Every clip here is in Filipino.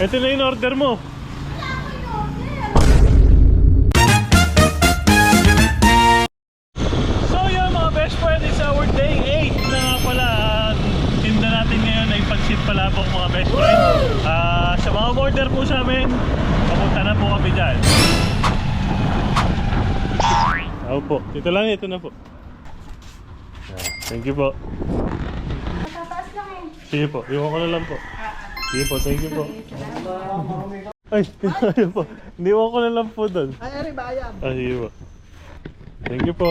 Ito na yung order mo. So yun mga best friend, it's our day 8 na nga pala. At tinda natin ngayon ay pagsit palabok mga best friend. Ah, sa mga order po sa amin, papunta na po kami dyan. Ako po. Ito lang, ito na po. Ah, Thank you po. Lang eh. Sige po, iwan ko na lang po. Sige po, thank you po. Ay, ayun po. Iniwan ko na lang po doon. Ay, ari, bayan. Ah, sige po. Thank you po.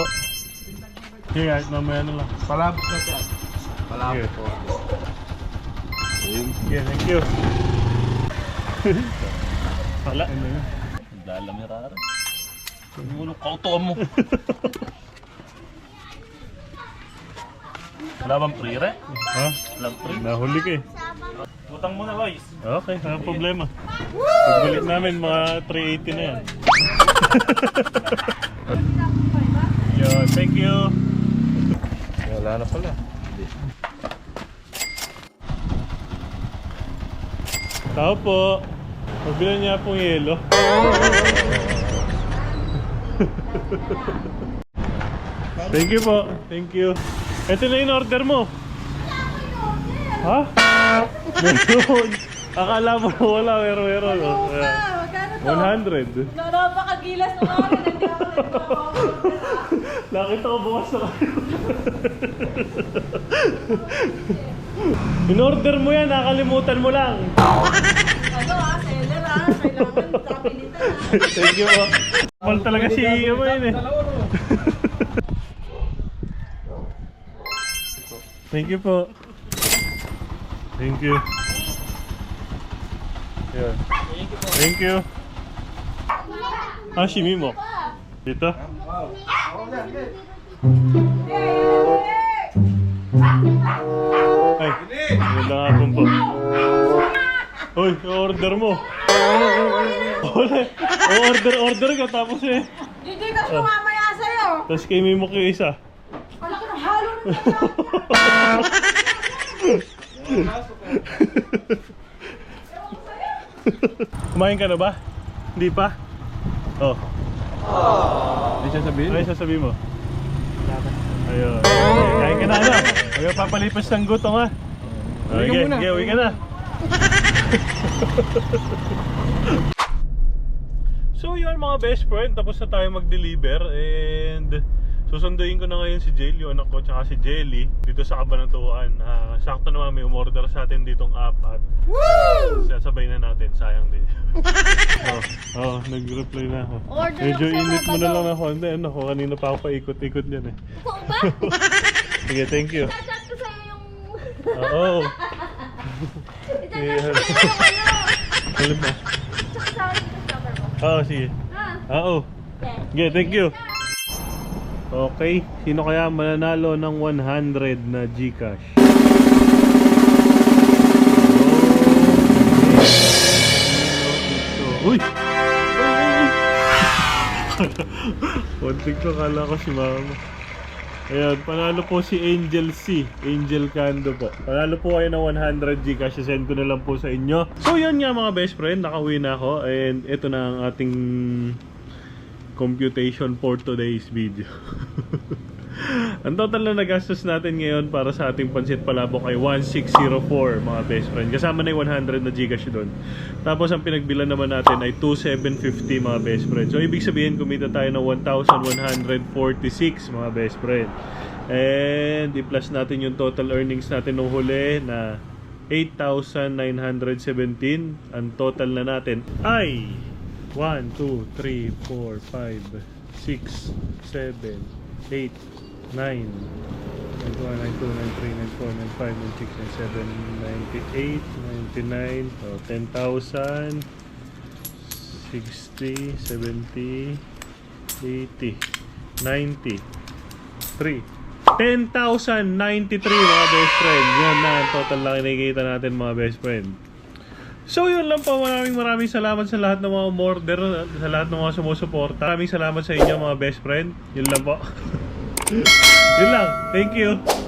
Sige, kahit mamaya na lang. Palabok na siya. Sige po. Sige, thank you. Wala. Lalamiraran. Tumulong kautuan mo. Wala bang pre-re? Ha? Walang pre. Nahuli ka eh. Utang mo na, Lois. Okay, walang problema. Pagbalik namin, mga 380 na yan. Yo, thank you. Wala na pala. Tao po. Mabilan niya pong yelo. Thank you po. Thank you. Ito na yung order mo. Ha? Meron. Akala mo na wala, pero meron. oh. Ayan. Magkano to? 100. Napakagilas ng araw. Hindi ako. Nakita ko bukas na kayo. In-order mo yan, nakalimutan mo lang. Ano ah, seller ah. Kailangan kapilitan ah. Thank you po. Mal talaga si Ama yun eh. Thank you po. Thank you. Yan. Thank you. Ah, shimi mo. Dito? Ay, maganda nga po po. Uy, order mo. Wala. order, order ka tapos eh. Hindi ka sumamaya sa'yo. Tapos kay Mimo yung isa. Wala ka ng halo na Kumain ka na ba? Hindi pa? Oh. Hindi siya sabihin. Ano sasabihin mo? Ayun. Okay, kain ka na ano? Ka papalipas ng gutom ha. Uwi ka Okay, muna. okay, uwi ka na. so yun mga best friend, tapos na tayo mag-deliver and susunduin ko na ngayon si yung anak ko, tsaka si Jelly dito sa Kabanatuan. Ah, sakto naman may umorder sa atin ditong app at Woo! sasabay na natin, sayang din. oh, oh, nag-reply na ako. Order Medyo ako init mo na lang ako. Hindi, ano, ako kanina pa ako paikot-ikot yan eh. Oo ba? Sige, thank you. Chat ko sa'yo yung... Oo. Ito-chat ko sa'yo yung ano. Ulit na. Tsaka sa akin yung number mo. Oo, sige. Ha? Oo. Yes. Sige, thank you. Okay, sino kaya mananalo ng 100 na Gcash? Oh. Uy! Konting ko, kala ko si mama. Ayan, panalo po si Angel C. Angel Cando po. Panalo po kayo ng 100 Gcash. Send ko na lang po sa inyo. So yun nga mga best friend, nakauwi na ako. And ito na ang ating computation for today's video. ang total na nagastos natin ngayon para sa ating pansit palabok ay 1604 mga best friend. Kasama na yung 100 na Gcash doon. Tapos ang pinagbilan naman natin ay 2750 mga best friend. So ibig sabihin kumita tayo ng 1146 mga best friend. And i-plus natin yung total earnings natin nung huli na 8,917. Ang total na natin ay 1, 2, 3, 4, 5, 6, 7, 8, 9, 9, 2, 9, 2, 9, 3, 9, 4, 9, 5, 9, 6, 9, 7, 98, 99, so 10,000, 60, 70, 80, 90, 3, 10,093 mga best friend. Yan na ang total na kinikita natin mga best friend. So yun lang po, maraming maraming salamat sa lahat ng mga umorder, sa lahat ng mga sumusuporta. Maraming salamat sa inyo mga best friend. Yun lang po. yun lang. Thank you.